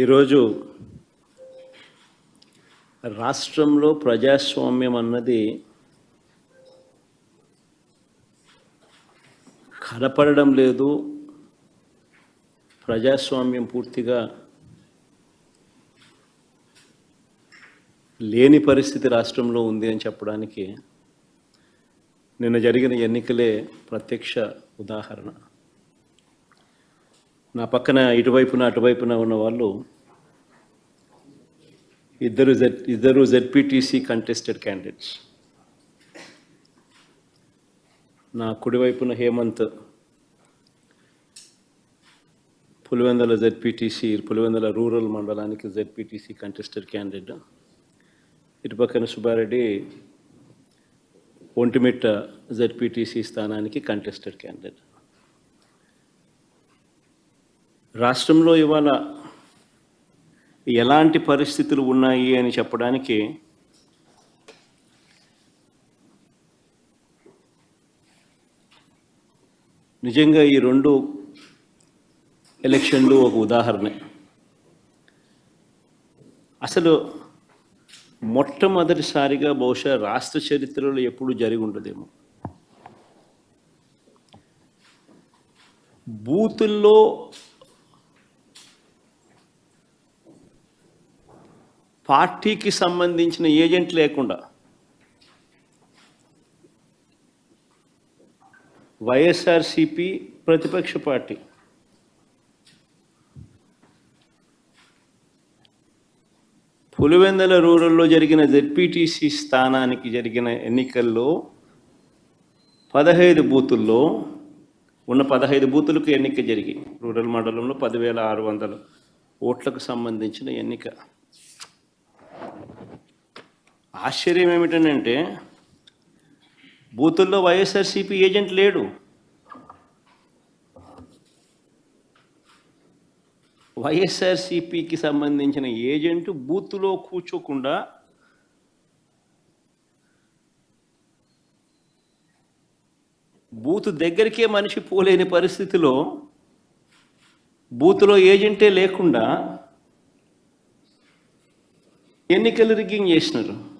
ఈరోజు రాష్ట్రంలో ప్రజాస్వామ్యం అన్నది కనపడడం లేదు ప్రజాస్వామ్యం పూర్తిగా లేని పరిస్థితి రాష్ట్రంలో ఉంది అని చెప్పడానికి నిన్న జరిగిన ఎన్నికలే ప్రత్యక్ష ఉదాహరణ. నా పక్కన ఇటువైపున అటువైపున ఉన్న వాళ్ళు ఇద్దరు జెడ్ ఇద్దరు జెడ్పీటీసీ కంటెస్టెడ్ క్యాండిడేట్స్ నా కుడివైపున హేమంత్ పులివెందల జెడ్పీటీసీ పులివెందల రూరల్ మండలానికి జెడ్పీటీసీ కంటెస్టెడ్ క్యాండిడేట్ ఇటు పక్కన సుబ్బారెడ్డి ఒంటిమిట్ట జెడ్పీటీసీ స్థానానికి కంటెస్టెడ్ క్యాండిడేట్ రాష్ట్రంలో ఇవాళ ఎలాంటి పరిస్థితులు ఉన్నాయి అని చెప్పడానికి నిజంగా ఈ రెండు ఎలక్షన్లు ఒక ఉదాహరణ. అసలు మొట్టమొదటిసారిగా బహుశా రాష్ట్ర చరిత్రలో ఎప్పుడు జరిగి ఉండదేమో. బూతుల్లో పార్టీకి సంబంధించిన ఏజెంట్ లేకుండా వైఎస్ఆర్సిపి ప్రతిపక్ష పార్టీ పులివెందల రూరల్లో జరిగిన జెడ్పీటీసీ స్థానానికి జరిగిన ఎన్నికల్లో పదహైదు బూతుల్లో ఉన్న పదహైదు బూతులకు ఎన్నిక జరిగి రూరల్ మండలంలో పదివేల ఆరు వందల ఓట్లకు సంబంధించిన ఎన్నిక. ఆశ్చర్యం ఏమిటంటే బూతుల్లో వైఎస్ఆర్సీపీ ఏజెంట్ లేడు. వైఎస్ఆర్సీపీకి సంబంధించిన ఏజెంట్ బూత్లో కూర్చోకుండా బూత్ దగ్గరికే మనిషి పోలేని పరిస్థితిలో బూత్లో ఏజెంటే లేకుండా ఎన్నికలు రిగ్గింగ్ చేసినారు.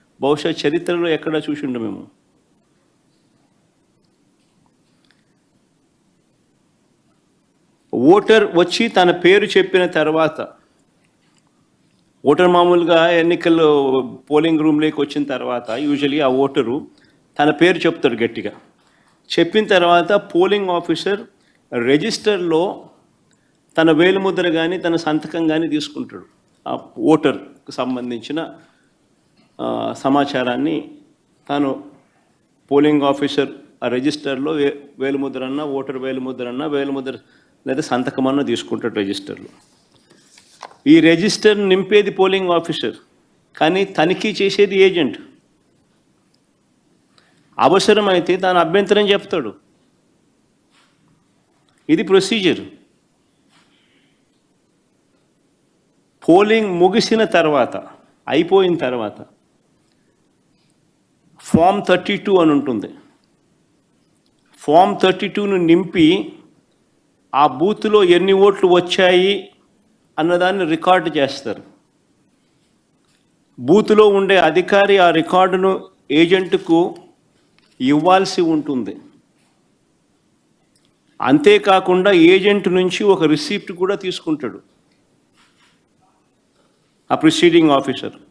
బహుశా చరిత్రలో ఎక్కడ చూసిండు మేము? ఓటర్ వచ్చి తన పేరు చెప్పిన తర్వాత ఓటర్ మామూలుగా ఎన్నికల్లో పోలింగ్ రూమ్లోకి వచ్చిన తర్వాత యూజువలీ ఆ ఓటరు తన పేరు చెప్తాడు గట్టిగా. చెప్పిన తర్వాత పోలింగ్ ఆఫీసర్ రిజిస్టర్లో తన వేలుముద్ర కానీ తన సంతకం కానీ తీసుకుంటాడు. ఆ ఓటర్కు సంబంధించిన సమాచారాన్ని తాను పోలింగ్ ఆఫీసర్ ఆ రిజిస్టర్లో వే వేలుముద్రన్న ఓటర్ వేలుముద్ర అన్న వేలుముద్ర లేదా సంతకం తీసుకుంటాడు రిజిస్టర్లో. ఈ రిజిస్టర్ నింపేది పోలింగ్ ఆఫీసర్ కానీ తనిఖీ చేసేది ఏజెంట్. అవసరమైతే తాను అభ్యంతరం చెప్తాడు. ఇది ప్రొసీజర్. పోలింగ్ ముగిసిన తర్వాత అయిపోయిన తర్వాత ఫామ్ థర్టీ టూ అని ఉంటుంది. ఫామ్ థర్టీ టూను నింపి ఆ బూత్లో ఎన్ని ఓట్లు వచ్చాయి అన్నదాన్ని రికార్డు చేస్తారు. బూత్లో ఉండే అధికారి ఆ రికార్డును ఏజెంట్కు ఇవ్వాల్సి ఉంటుంది. అంతేకాకుండా ఏజెంట్ నుంచి ఒక రిసీప్ట్ కూడా తీసుకుంటాడు. ఆ ప్రిసీడింగ్ ఆఫీసర్.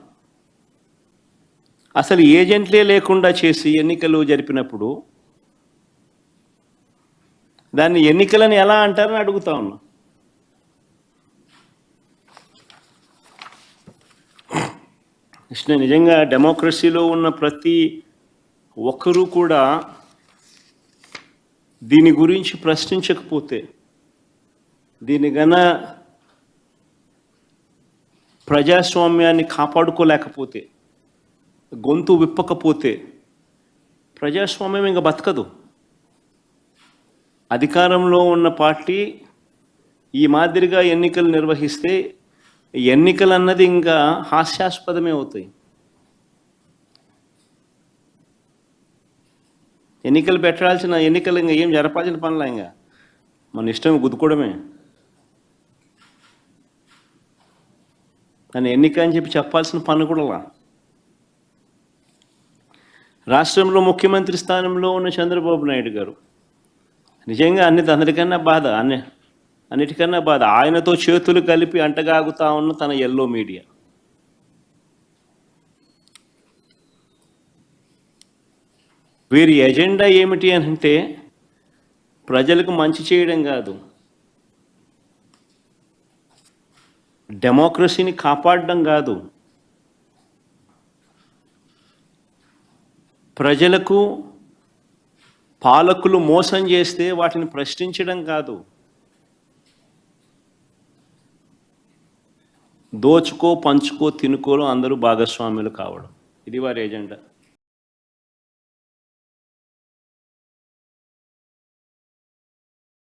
అసలు ఏజెంట్లే లేకుండా చేసి ఎన్నికలు జరిపినప్పుడు దాన్ని ఎన్నికలని ఎలా అంటారని అడుగుతా ఉన్నా. కృష్ణ నిజంగా డెమోక్రసీలో ఉన్న ప్రతి ఒక్కరూ కూడా దీని గురించి ప్రశ్నించకపోతే దీని గన ప్రజాస్వామ్యాన్ని కాపాడుకోలేకపోతే గొంతు విప్పకపోతే ప్రజాస్వామ్యం ఇంకా బతకదు. అధికారంలో ఉన్న పార్టీ ఈ మాదిరిగా ఎన్నికలు నిర్వహిస్తే ఎన్నికలు అన్నది ఇంకా హాస్యాస్పదమే అవుతాయి. ఎన్నికలు పెట్టాల్సిన ఎన్నికలు ఇంకా ఏం జరపాల్సిన పనులా ఇంకా? మన ఇష్టం గుద్దుకోవడమే. దాన్ని ఎన్నిక అని చెప్పి చెప్పాల్సిన పని కూడా రాష్ట్రంలో ముఖ్యమంత్రి స్థానంలో ఉన్న చంద్రబాబు నాయుడు గారు నిజంగా అన్ని అందరికన్నా బాధ అన్ని అన్నిటికన్నా బాధ ఆయనతో చేతులు కలిపి అంటగాగుతా ఉన్న తన ఎల్లో మీడియా వీరి ఎజెండా ఏమిటి అని అంటే ప్రజలకు మంచి చేయడం కాదు. డెమోక్రసీని కాపాడడం కాదు. ప్రజలకు పాలకులు మోసం చేస్తే వాటిని ప్రశ్నించడం కాదు. దోచుకో పంచుకో తినుకోలో అందరూ భాగస్వాములు కావడం. ఇది వారి ఎజెండా.